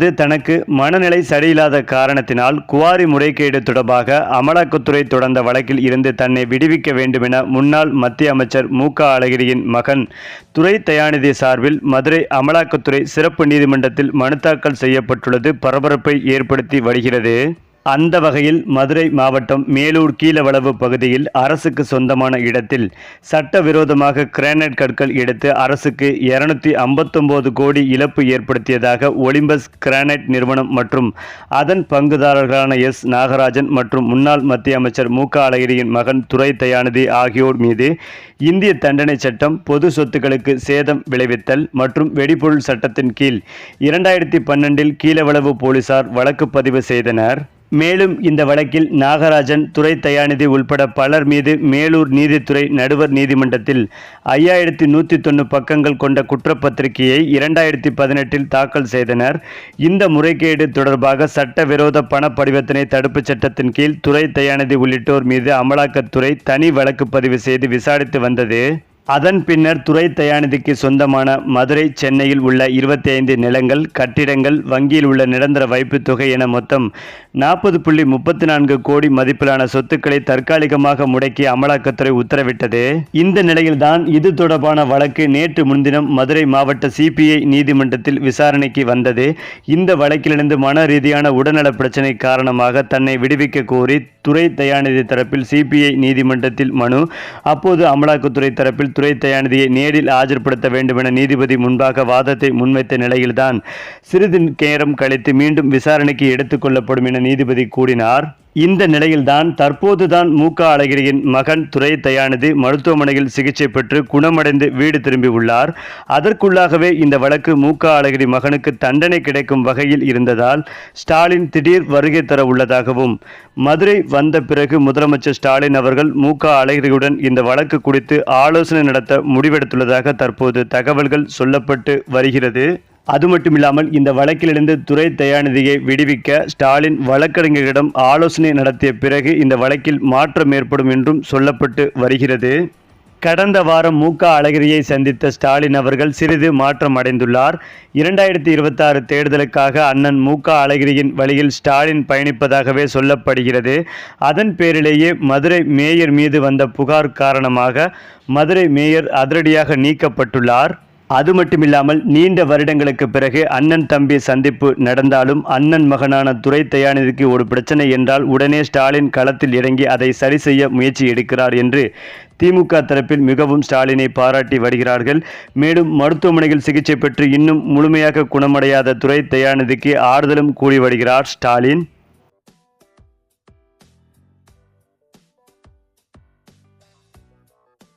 இது தனக்கு மனநிலை சரியில்லாத காரணத்தினால் குவாரி முறைகேடு தொடர்பாக அமலாக்கத்துறை தொடர்ந்த வழக்கில் இருந்து தன்னை விடுவிக்க வேண்டுமென முன்னாள் மத்திய அமைச்சர் மு க அழகிரியின் மகன் துரை தயாநிதி சார்பில் மதுரை அமலாக்கத்துறை சிறப்பு நீதிமன்றத்தில் மனு தாக்கல் செய்யப்பட்டுள்ளது. பரபரப்பை ஏற்படுத்தி வருகிறது. அந்த வகையில் மதுரை மாவட்டம் மேலூர் கீழவளவு பகுதியில் அரசுக்கு சொந்தமான இடத்தில் சட்டவிரோதமாக கிரானைட் கற்கள் எடுத்து அரசுக்கு இருநூத்தி ஐம்பத்தொம்போது கோடி இழப்பு ஏற்படுத்தியதாக ஒலிம்பஸ் கிரானைட் நிறுவனம் மற்றும் அதன் பங்குதாரர்களான எஸ் நாகராஜன் மற்றும் முன்னாள் மத்திய அமைச்சர் மு க அழகிரியின் மகன் துரை தயாநிதி ஆகியோர் மீது இந்திய தண்டனை சட்டம் பொது சொத்துக்களுக்கு சேதம் விளைவித்தல் மற்றும் வெடிபொருள் சட்டத்தின் கீழ் இரண்டாயிரத்தி பன்னெண்டில் கீழவளவு போலீசார் வழக்கு பதிவு செய்தனர். மேலும் இந்த வழக்கில் நாகராஜன் துறை தயாநிதி உள்பட பலர் மீது மேலூர் நீதித்துறை நடுவர் நீதிமன்றத்தில் ஐயாயிரத்தி நூற்றி தொண்ணூறு பக்கங்கள் கொண்ட குற்றப்பத்திரிகையை இரண்டாயிரத்தி பதினெட்டில் தாக்கல் செய்தனர். இந்த முறைகேடு தொடர்பாக சட்டவிரோத பண பரிவர்த்தனை தடுப்புச் சட்டத்தின் கீழ் துறை தயாநிதி உள்ளிட்டோர் மீது அமலாக்கத்துறை தனி வழக்கு பதிவு செய்து விசாரித்து வந்தது. அதன் பின்னர் துறை தயாநிதிக்கு சொந்தமான மதுரை சென்னையில் உள்ள இருபத்தி ஐந்து நிலங்கள் கட்டிடங்கள் வங்கியில் உள்ள நிரந்தர வைப்பு தொகை என மொத்தம் நாற்பது புள்ளி முப்பத்தி நான்கு கோடி மதிப்பிலான சொத்துக்களை தற்காலிகமாக முடக்கி அமலாக்கத்துறை உத்தரவிட்டது. இந்த நிலையில்தான் இது தொடர்பான வழக்கு நேற்று முன்தினம் மதுரை மாவட்ட சிபிஐ நீதிமன்றத்தில் விசாரணைக்கு வந்தது. இந்த வழக்கிலிருந்து மன ரீதியான உடல்நல பிரச்சினை காரணமாக தன்னை விடுவிக்க கோரி துறை தயாநிதி தரப்பில் சிபிஐ நீதிமன்றத்தில் மனு அப்போது அமலாக்கத்துறை தரப்பில் துரை தயாநிதியை நேரில் ஆஜர்படுத்த வேண்டுமென நீதிபதி முன்பாக வாதத்தை முன்வைத்த நிலையில்தான் சிறிது நேரம் கழித்து மீண்டும் விசாரணைக்கு எடுத்துக்கொள்ளப்படும் என நீதிபதி கூறினார். இந்த நிலையில்தான் தற்போதுதான் மு க அழகிரியின் மகன் துரை தயாநிதி மருத்துவமனையில் சிகிச்சை பெற்று குணமடைந்து வீடு திரும்பியுள்ளார் அதற்குள்ளாகவே இந்த வழக்கு மு க அழகிரி மகனுக்கு தண்டனை கிடைக்கும் வகையில் இருந்ததால் ஸ்டாலின் திடீர் வருகை தர உள்ளதாகவும் மதுரை வந்த பிறகு முதலமைச்சர் ஸ்டாலின் அவர்கள் மு க அழகிரியுடன் இந்த வழக்கு குறித்து ஆலோசனை நடத்த முடிவெடுத்துள்ளதாக தற்போது தகவல்கள் சொல்லப்பட்டு வருகிறது. அது மட்டுமில்லாமல் இந்த வழக்கிலிருந்து துறை தயாநிதியை விடுவிக்க ஸ்டாலின் வழக்கறிஞர்களிடம் ஆலோசனை நடத்திய பிறகு இந்த வழக்கில் மாற்றம் ஏற்படும் என்றும் சொல்லப்பட்டு வருகிறது. கடந்த வாரம் மு க அழகிரியை சந்தித்த ஸ்டாலின் அவர்கள் சிறிது மாற்றம் அடைந்துள்ளார். இரண்டாயிரத்தி இருபத்தாறு தேர்தலுக்காக அண்ணன் மு க அழகிரியின் வழியில் ஸ்டாலின் பயணிப்பதாகவே சொல்லப்படுகிறது. அதன் பேரிலேயே மதுரை மேயர் மீது வந்த புகார் காரணமாக மதுரை மேயர் அதிரடியாக நீக்கப்பட்டுள்ளார். அது மட்டுமில்லாமல் நீண்ட வருடங்களுக்கு பிறகு அண்ணன் தம்பி சந்திப்பு நடந்தாலும் அண்ணன் மகனான துரை தயாநிதிக்கு ஒரு பிரச்சனை என்றால் உடனே ஸ்டாலின் களத்தில் இறங்கி அதை சரி செய்ய முயற்சி எடுக்கிறார் என்று திமுக தரப்பில் மிகவும் ஸ்டாலினை பாராட்டி வருகிறார்கள். மேலும் மருத்துவமனையில் சிகிச்சை பெற்று இன்னும் முழுமையாக குணமடையாத துரை தயாநிதிக்கு ஆறுதலும் கூறி வருகிறார் ஸ்டாலின்.